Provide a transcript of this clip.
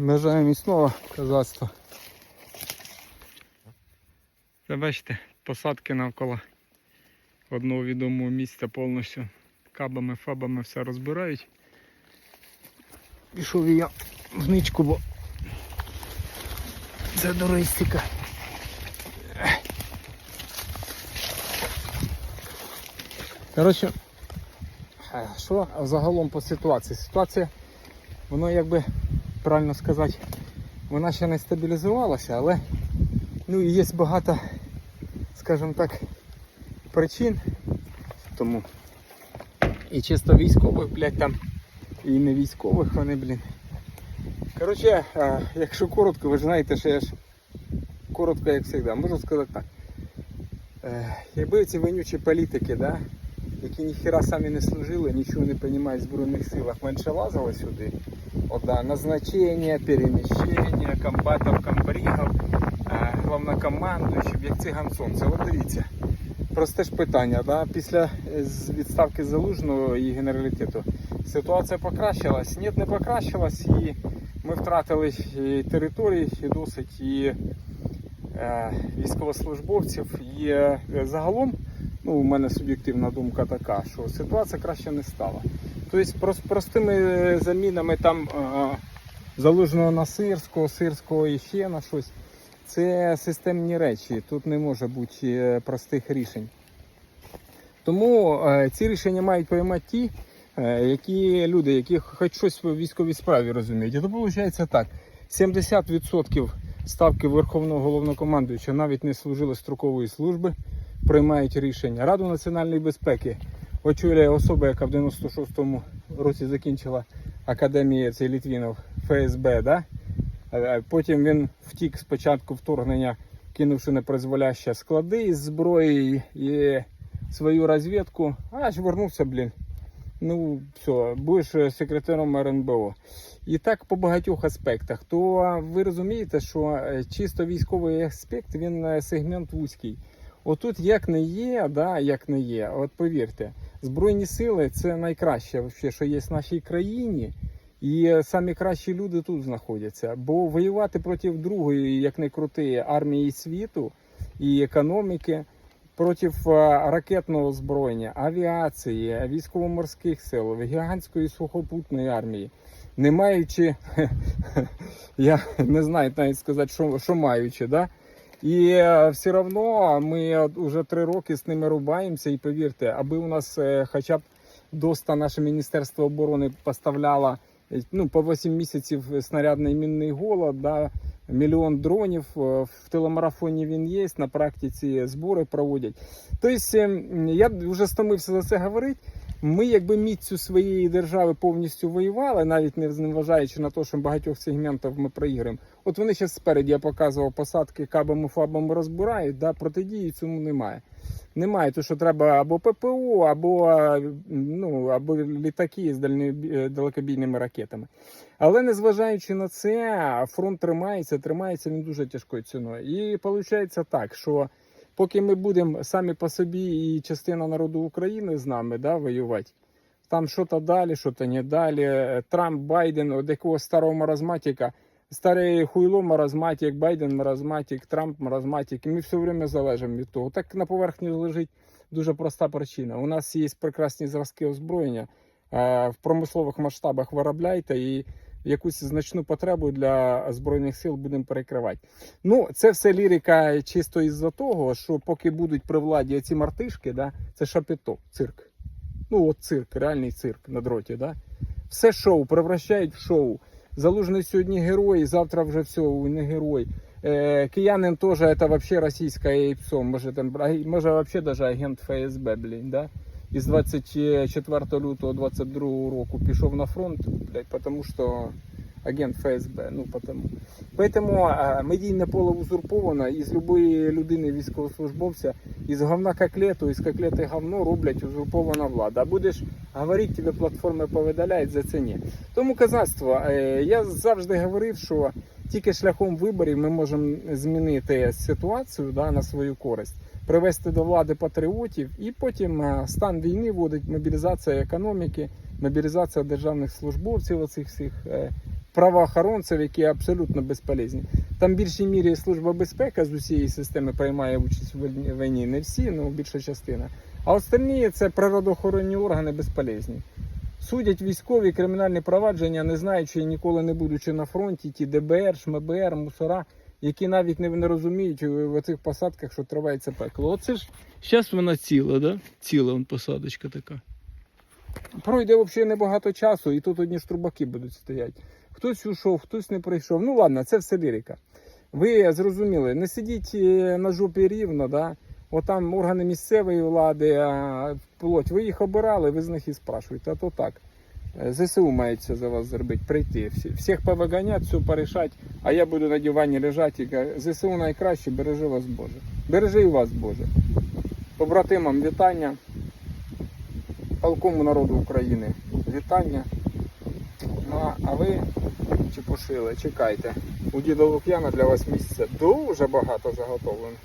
Бажаю міцного козацтва. Це бачите, посадки навколо одного відомого місця повністю кабами, фабами все розбирають. Пішов я в ничку, бо це туристика. Коротше, е, що загалом по ситуації? Ситуація, воно якби правильно сказати, вона ще не стабілізувалася, але ну, є багато, скажімо так, причин тому. І чисто військових, блядь, там, і не військових вони, блін. Коротше, е, якщо коротко, ви ж знаєте, що я ж коротко, як завжди, можу сказати так. Е, Якби ці вонючі політики, да, які ніхіра самі не служили, нічого не розуміють в Збройних силах, менше лазили сюди. От, назначення, переміщення, комбатів, комбригів, е, головнокомандуючих, як циган сонце. От дивіться. Просте ж питання, да? після е, відставки залужного і генералітету ситуація покращилась? Ні, не покращилась, і ми втратили і території і досить, і е, військовослужбовців. І е, загалом, ну, у мене суб'єктивна думка така, що ситуація краще не стала. Тобто прос- простими замінами там е, залужного на сирського, сирського і ще на щось. Це системні речі, тут не може бути е, простих рішень. Тому е, ці рішення мають приймати ті, е, які люди, які хоч щось в військовій справі розуміють. І то виходить так: 70% ставки Верховного головнокомандуюча навіть не служили строкової служби, приймають рішення. Раду національної безпеки очолює особа, яка в 96-му році закінчила академію цей Літвінов ФСБ. Да? Потім він втік з початку вторгнення, кинувши непризволяще склади із зброї і свою розвідку, аж вернувся, блін. Ну, все, будеш секретарем РНБО. І так по багатьох аспектах. То ви розумієте, що е, чисто військовий аспект він е, сегмент вузький. Отут як не є, да, як не є, от повірте, Збройні сили це найкраще, що є в нашій країні. І самі кращі люди тут знаходяться. Бо воювати проти другої, як не крути, армії світу і економіки, проти е, ракетного озброєння, авіації, військово-морських сил, гігантської сухопутної армії, не маючи, я не знаю навіть сказати, що, що маючи, да? І е, все одно ми вже три роки з ними рубаємося, і повірте, аби у нас е, хоча б доста наше Міністерство оборони поставляло е, ну, по 8 місяців снарядний мінний голод, да, мільйон дронів. В телемарафоні він є, на практиці збори проводять. Тобто е, я вже стомився за це говорити. Ми, якби міцю своєї держави повністю воювали, навіть не зважаючи на те, що багатьох сегментів ми проіграємо. От вони ще спереді я показував посадки кабами фабами розбирають, да, протидії цьому немає. Немає, то що треба або ППО, або, ну, або літаки з е, далекобійними ракетами. Але незважаючи на це, фронт тримається, тримається він дуже тяжкою ціною. І виходить так, що поки ми будемо самі по собі і частина народу України з нами да, воювати, там що-то далі, що-то не далі. Трамп, Байден, от якого старого маразматика, старий хуйло маразматик, Байден маразматик, Трамп маразматик, і ми все время залежимо від того. Так на поверхні лежить дуже проста причина. У нас є прекрасні зразки озброєння, е, в промислових масштабах виробляйте і якусь значну потребу для збройних сил будемо перекривати. Ну, це все лірика чисто із-за того, що поки будуть при владі ці мартишки, да, це шапіто, цирк. Ну, от цирк, реальний цирк на дроті, да. Все шоу превращають в шоу. Залужний сьогодні герой, завтра вже все, не герой. Е, киянин теж це вообще російське яйцо. Може, там, а- може вообще даже агент ФСБ, блін, да? Із 24 лютого 22 року пішов на фронт, блядь, тому що агент ФСБ. Ну, потому. Поэтому медійне поле узурповано, і з любої людини військовослужбовця із говна коклету, із коклети говно роблять узурпована влада. А будеш говорити, тебе платформи повидаляють, за це ні. Тому казацтво, е, я завжди говорив, що тільки шляхом виборів ми можемо змінити ситуацію да, на свою користь, привести до влади патріотів і потім е, стан війни вводить мобілізація економіки, мобілізація державних службовців, оцих всіх е, правоохоронців, які абсолютно безполезні. Там в більшій мірі служба безпеки з усієї системи приймає участь в війні-. Не всі, ну більша частина. А остальні це природоохоронні органи безполезні. Судять військові кримінальні провадження, не знаючи і ніколи не будучи на фронті, ті ДБР, ШМБР, мусора, які навіть не, розуміють в, в цих посадках, що тривається пекло. Оце ж зараз вона ціла, да? Ціла вон посадочка така. Пройде взагалі небагато часу, і тут одні штрубаки будуть стояти. Хтось ушов, хтось не прийшов. Ну ладно, це все лірика. Ви зрозуміли, не сидіть е, на жопі рівно, да? Отам органи місцевої влади, а, вплоть, ви їх обирали, ви з них і спрашуєте. А то так. Е, ЗСУ мають це за вас зробити, прийти. Всі- Всіх повиганять, все порішать, а я буду на дивані лежати і кажу, ЗСУ найкраще, бережи вас Боже. Бережи вас Боже. Побратимам вітання. Палкому народу України вітання. Ну, а- ви чепушили, чекайте. У діда Лук'яна для вас місця дуже багато заготовлено.